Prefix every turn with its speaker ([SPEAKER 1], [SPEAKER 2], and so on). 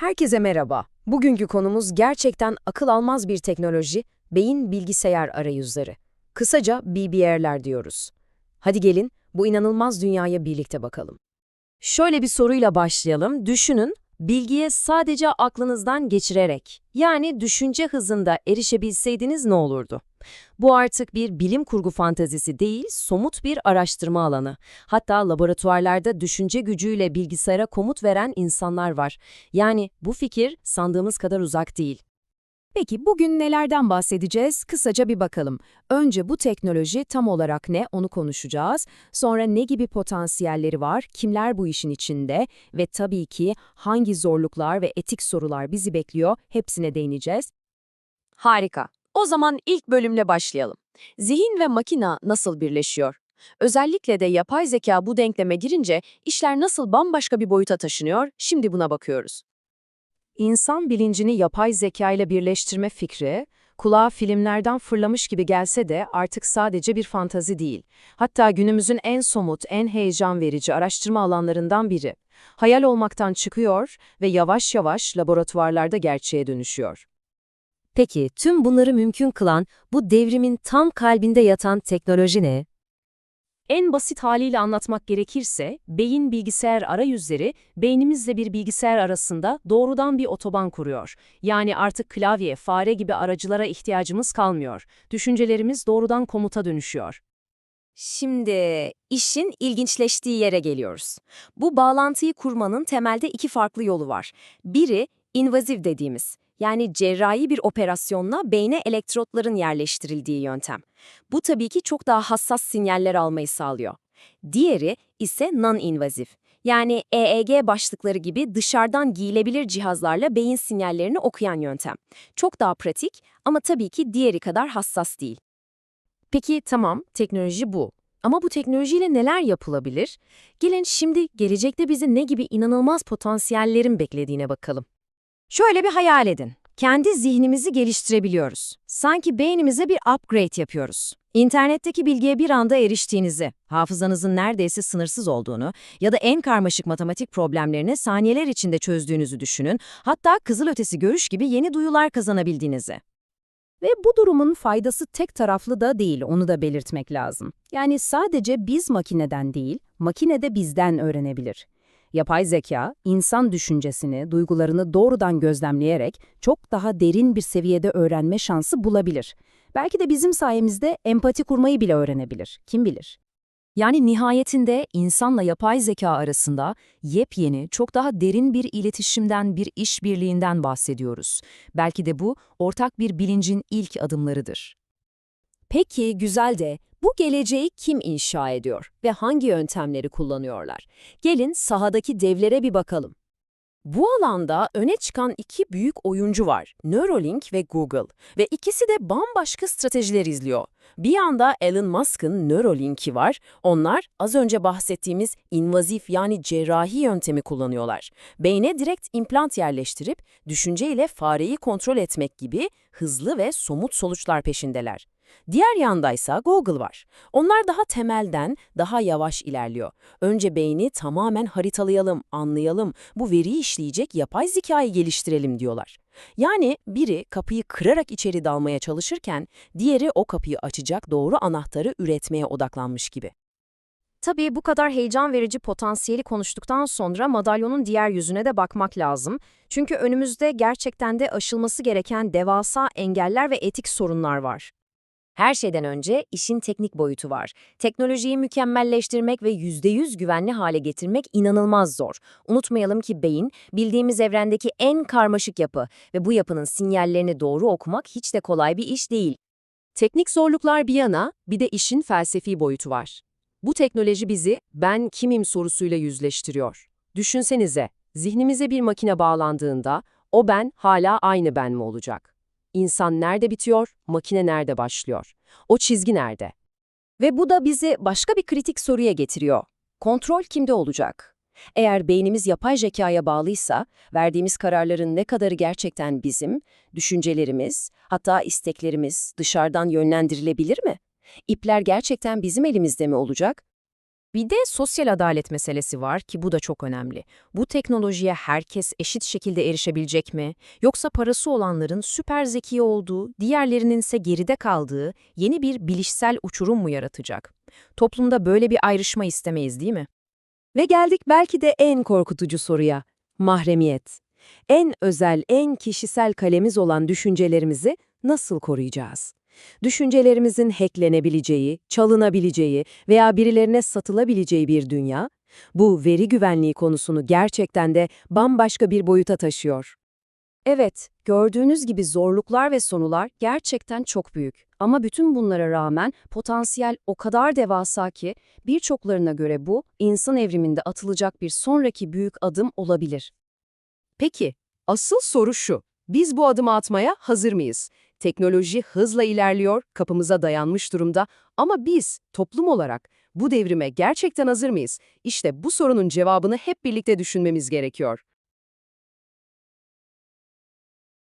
[SPEAKER 1] Herkese merhaba. Bugünkü konumuz gerçekten akıl almaz bir teknoloji, beyin bilgisayar arayüzleri. Kısaca BBR'ler diyoruz. Hadi gelin bu inanılmaz dünyaya birlikte bakalım. Şöyle bir soruyla başlayalım. Düşünün, bilgiye sadece aklınızdan geçirerek, yani düşünce hızında erişebilseydiniz ne olurdu? Bu artık bir bilim kurgu fantezisi değil, somut bir araştırma alanı. Hatta laboratuvarlarda düşünce gücüyle bilgisayara komut veren insanlar var. Yani bu fikir sandığımız kadar uzak değil.
[SPEAKER 2] Peki bugün nelerden bahsedeceğiz? Kısaca bir bakalım. Önce bu teknoloji tam olarak ne onu konuşacağız. Sonra ne gibi potansiyelleri var, kimler bu işin içinde ve tabii ki hangi zorluklar ve etik sorular bizi bekliyor hepsine değineceğiz.
[SPEAKER 3] Harika. O zaman ilk bölümle başlayalım. Zihin ve makina nasıl birleşiyor? Özellikle de yapay zeka bu denkleme girince işler nasıl bambaşka bir boyuta taşınıyor, şimdi buna bakıyoruz.
[SPEAKER 1] İnsan bilincini yapay zeka ile birleştirme fikri, kulağa filmlerden fırlamış gibi gelse de artık sadece bir fantazi değil. Hatta günümüzün en somut, en heyecan verici araştırma alanlarından biri. Hayal olmaktan çıkıyor ve yavaş yavaş laboratuvarlarda gerçeğe dönüşüyor.
[SPEAKER 4] Peki tüm bunları mümkün kılan bu devrimin tam kalbinde yatan teknoloji ne?
[SPEAKER 1] En basit haliyle anlatmak gerekirse, beyin bilgisayar arayüzleri, beynimizle bir bilgisayar arasında doğrudan bir otoban kuruyor. Yani artık klavye, fare gibi aracılara ihtiyacımız kalmıyor. Düşüncelerimiz doğrudan komuta dönüşüyor.
[SPEAKER 3] Şimdi işin ilginçleştiği yere geliyoruz. Bu bağlantıyı kurmanın temelde iki farklı yolu var. Biri invaziv dediğimiz, yani cerrahi bir operasyonla beyne elektrotların yerleştirildiği yöntem. Bu tabii ki çok daha hassas sinyaller almayı sağlıyor. Diğeri ise non-invazif. Yani EEG başlıkları gibi dışarıdan giyilebilir cihazlarla beyin sinyallerini okuyan yöntem. Çok daha pratik ama tabii ki diğeri kadar hassas değil.
[SPEAKER 1] Peki tamam, teknoloji bu. Ama bu teknolojiyle neler yapılabilir? Gelin şimdi gelecekte bizi ne gibi inanılmaz potansiyellerin beklediğine bakalım.
[SPEAKER 2] Şöyle bir hayal edin. Kendi zihnimizi geliştirebiliyoruz. Sanki beynimize bir upgrade yapıyoruz. İnternetteki bilgiye bir anda eriştiğinizi, hafızanızın neredeyse sınırsız olduğunu ya da en karmaşık matematik problemlerini saniyeler içinde çözdüğünüzü düşünün, hatta kızılötesi görüş gibi yeni duyular kazanabildiğinizi. Ve bu durumun faydası tek taraflı da değil, onu da belirtmek lazım. Yani sadece biz makineden değil, makine de bizden öğrenebilir. Yapay zeka, insan düşüncesini, duygularını doğrudan gözlemleyerek çok daha derin bir seviyede öğrenme şansı bulabilir. Belki de bizim sayemizde empati kurmayı bile öğrenebilir, kim bilir.
[SPEAKER 4] Yani nihayetinde insanla yapay zeka arasında yepyeni, çok daha derin bir iletişimden, bir işbirliğinden bahsediyoruz. Belki de bu ortak bir bilincin ilk adımlarıdır.
[SPEAKER 1] Peki güzel de bu geleceği kim inşa ediyor ve hangi yöntemleri kullanıyorlar? Gelin sahadaki devlere bir bakalım. Bu alanda öne çıkan iki büyük oyuncu var, Neuralink ve Google ve ikisi de bambaşka stratejiler izliyor. Bir yanda Elon Musk'ın Neuralink'i var, onlar az önce bahsettiğimiz invazif yani cerrahi yöntemi kullanıyorlar. Beyne direkt implant yerleştirip düşünceyle fareyi kontrol etmek gibi hızlı ve somut sonuçlar peşindeler. Diğer yandaysa Google var. Onlar daha temelden, daha yavaş ilerliyor. Önce beyni tamamen haritalayalım, anlayalım, bu veriyi işleyecek yapay zekayı geliştirelim diyorlar. Yani biri kapıyı kırarak içeri dalmaya çalışırken, diğeri o kapıyı açacak doğru anahtarı üretmeye odaklanmış gibi. Tabii bu kadar heyecan verici potansiyeli konuştuktan sonra madalyonun diğer yüzüne de bakmak lazım. Çünkü önümüzde gerçekten de aşılması gereken devasa engeller ve etik sorunlar var.
[SPEAKER 3] Her şeyden önce işin teknik boyutu var. Teknolojiyi mükemmelleştirmek ve %100 güvenli hale getirmek inanılmaz zor. Unutmayalım ki beyin, bildiğimiz evrendeki en karmaşık yapı ve bu yapının sinyallerini doğru okumak hiç de kolay bir iş değil.
[SPEAKER 1] Teknik zorluklar bir yana, bir de işin felsefi boyutu var. Bu teknoloji bizi ben kimim sorusuyla yüzleştiriyor. Düşünsenize, zihnimize bir makine bağlandığında o ben hala aynı ben mi olacak? İnsan nerede bitiyor, makine nerede başlıyor? O çizgi nerede? Ve bu da bizi başka bir kritik soruya getiriyor. Kontrol kimde olacak? Eğer beynimiz yapay zekaya bağlıysa, verdiğimiz kararların ne kadarı gerçekten bizim, düşüncelerimiz, hatta isteklerimiz dışarıdan yönlendirilebilir mi? İpler gerçekten bizim elimizde mi olacak?
[SPEAKER 3] Bir de sosyal adalet meselesi var ki bu da çok önemli. Bu teknolojiye herkes eşit şekilde erişebilecek mi? Yoksa parası olanların süper zeki olduğu, diğerlerinin ise geride kaldığı yeni bir bilişsel uçurum mu yaratacak? Toplumda böyle bir ayrışma istemeyiz değil mi?
[SPEAKER 1] Ve geldik belki de en korkutucu soruya, mahremiyet. En özel, en kişisel kalemiz olan düşüncelerimizi nasıl koruyacağız? Düşüncelerimizin hacklenebileceği, çalınabileceği veya birilerine satılabileceği bir dünya, bu veri güvenliği konusunu gerçekten de bambaşka bir boyuta taşıyor.
[SPEAKER 2] Evet, gördüğünüz gibi zorluklar ve sonular gerçekten çok büyük. Ama bütün bunlara rağmen potansiyel o kadar devasa ki birçoklarına göre bu insan evriminde atılacak bir sonraki büyük adım olabilir.
[SPEAKER 1] Peki, asıl soru şu. Biz bu adımı atmaya hazır mıyız? Teknoloji hızla ilerliyor, kapımıza dayanmış durumda ama biz toplum olarak bu devrime gerçekten hazır mıyız? İşte bu sorunun cevabını hep birlikte düşünmemiz gerekiyor.